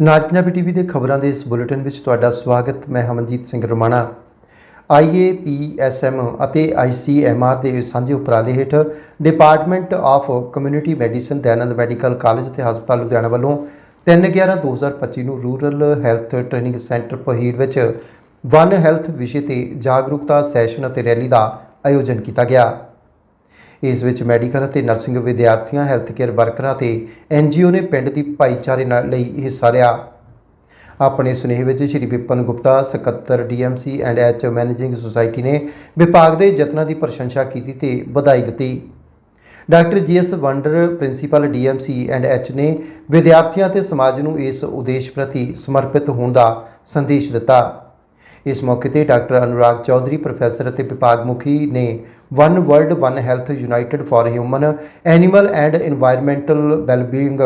ਨਾਜ Punjabi TV ਦੇ ਖਬਰਾਂ ਦੇ ਇਸ ਬੁਲੇਟਿਨ ਵਿੱਚ ਤੁਹਾਡਾ ਸਵਾਗਤ। ਮੈਂ ਹਮਨਜੀਤ ਸਿੰਘ ਰਮਾਣਾ। ਆਈਏਪੀਐਸਐਮ ਅਤੇ ਆਈਸੀਐਮਆਰ ਦੇ ਸਾਂਝੇ ਉਪਰਾਲੇ ਹੇਠ department of community medicine Dayanand medical college ਅਤੇ ਹਸਪਤਾਲ ਲੁਧਿਆਣਾ ਵੱਲੋਂ 3/11/2025 ਨੂੰ rural health training centre Paheer ਵਿੱਚ ਵਨ ਹੈਲਥ ਵਿਸ਼ੇ ਤੇ ਜਾਗਰੂਕਤਾ ਸੈਸ਼ਨ ਅਤੇ ਰੈਲੀ ਦਾ ਆਯੋਜਨ ਕੀਤਾ ਗਿਆ। ਇਸ ਵਿੱਚ ਮੈਡੀਕਲ ਅਤੇ ਨਰਸਿੰਗ ਵਿਦਿਆਰਥੀਆਂ ਹੈਲਥ ਕੇਅਰ ਵਰਕਰਾਂ ਤੇ ਐਨਜੀਓ ਨੇ ਪਿੰਡ ਦੀ ਭਾਈਚਾਰੇ ਨਾਲ ਲਈ ਹਿੱਸਾ ਲਿਆ। ਆਪਣੇ ਸੁਨੇਹੇ ਵਿੱਚ ਸ਼੍ਰੀ ਵਿਪਨ ਗੁਪਤਾ, ਸਕੱਤਰ DMC and H managing society ਨੇ ਵਿਭਾਗ ਦੇ ਯਤਨਾਂ ਦੀ ਪ੍ਰਸ਼ੰਸਾ ਕੀਤੀ ਤੇ ਵਧਾਈ ਦਿੱਤੀ। Doctor GS Wander, principal DMC and H ਨੇ ਵਿਦਿਆਰਥੀਆਂ ਤੇ ਸਮਾਜ ਨੂੰ ਇਸ ਉਦੇਸ਼ ਪ੍ਰਤੀ ਸਮਰਪਿਤ ਹੋਣ ਦਾ ਸੰਦੇਸ਼ ਦਿੱਤਾ। ਇਸ ਮੌਕੇ ਤੇ ਡਾਕਟਰ ਅਨੁਰਾਗ ਚੌਧਰੀ, ਪ੍ਰੋਫੈਸਰ ਅਤੇ ਵਿਭਾਗ ਮੁਖੀ ਨੇ one world, one health united for human, animal and environmental wellbeing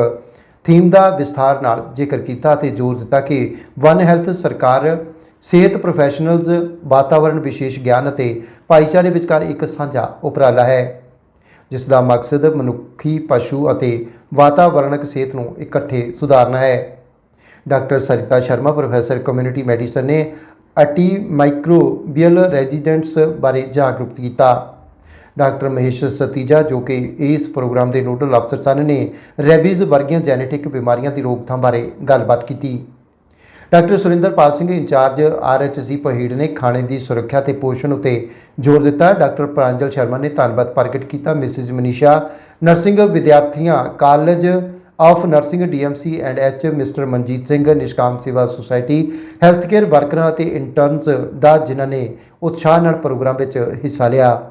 theme ਦਾ ਵਿਸਥਾਰ ਨਾਲ ਜ਼ਿਕਰ ਕੀਤਾ ਅਤੇ ਜ਼ੋਰ ਦਿੱਤਾ ਕਿ ਵਨ ਹੈਲਥ ਸਰਕਾਰ, ਸਿਹਤ ਪ੍ਰੋਫੈਸ਼ਨਲਜ਼, ਵਾਤਾਵਰਣ ਵਿਸ਼ੇਸ਼ ਗਿਆਨ ਅਤੇ ਭਾਈਚਾਰੇ ਵਿਚਕਾਰ ਇੱਕ ਸਾਂਝਾ ਉਪਰਾਲਾ ਹੈ, ਜਿਸ ਦਾ ਮਕਸਦ ਮਨੁੱਖੀ ਪਸ਼ੂ ਅਤੇ ਵਾਤਾਵਰਣਕ ਸਿਹਤ ਨੂੰ ਇਕੱਠੇ ਸੁਧਾਰਨਾ ਹੈ। Doctor Sarita Sharma, professor community medicine ਨੇ ਅਟੀ ਮਾਈਕਰੋਬੀਅਲ ਰੈਜ਼ੀਡੈਂਟਸ ਬਾਰੇ ਜਾਗਰੂਕ ਕੀਤਾ। ਡਾਕਟਰ ਮਹੇਸ਼ ਸਤੀਜਾ, ਜੋ ਕਿ ਇਸ ਪ੍ਰੋਗਰਾਮ ਦੇ ਨੋਡਲ ਅਫਸਰ ਸਨ, ਨੇ ਰੈਬੀਜ਼ ਵਰਗੀਆਂ ਜੈਨੇਟਿਕ ਬਿਮਾਰੀਆਂ ਦੀ ਰੋਕਥਾਮ ਬਾਰੇ ਗੱਲਬਾਤ ਕੀਤੀ। Doctor Surinderpal Singh incharge RHC Paheer ਨੇ ਖਾਣੇ ਦੀ ਸੁਰੱਖਿਆ ਤੇ ਪੋਸ਼ਣ ਉਤੇ ਜ਼ੋਰ ਦਿੱਤਾ। ਡਾਕਟਰ ਪ੍ਰਾਂਜਲ ਸ਼ਰਮਾ ਨੇ ਧੰਨਵਾਦ ਪ੍ਰਗਟ ਕੀਤਾ। ਮਿਸਿਸ ਮਨੀਸ਼ਾ, ਨਰਸਿੰਗ ਵਿਦਿਆਰਥੀਆਂ, college of nursing DMC and H mister Manjeet Singh, Nishkam Sewa society, health care ਵਰਕਰਾਂ ਅਤੇ ਇੰਟਰਨਸ ਦਾ ਜਿਨ੍ਹਾਂ ਨੇ ਉਤਸ਼ਾਹ ਨਾਲ ਪ੍ਰੋਗਰਾਮ ਵਿੱਚ ਹਿੱਸਾ ਲਿਆ।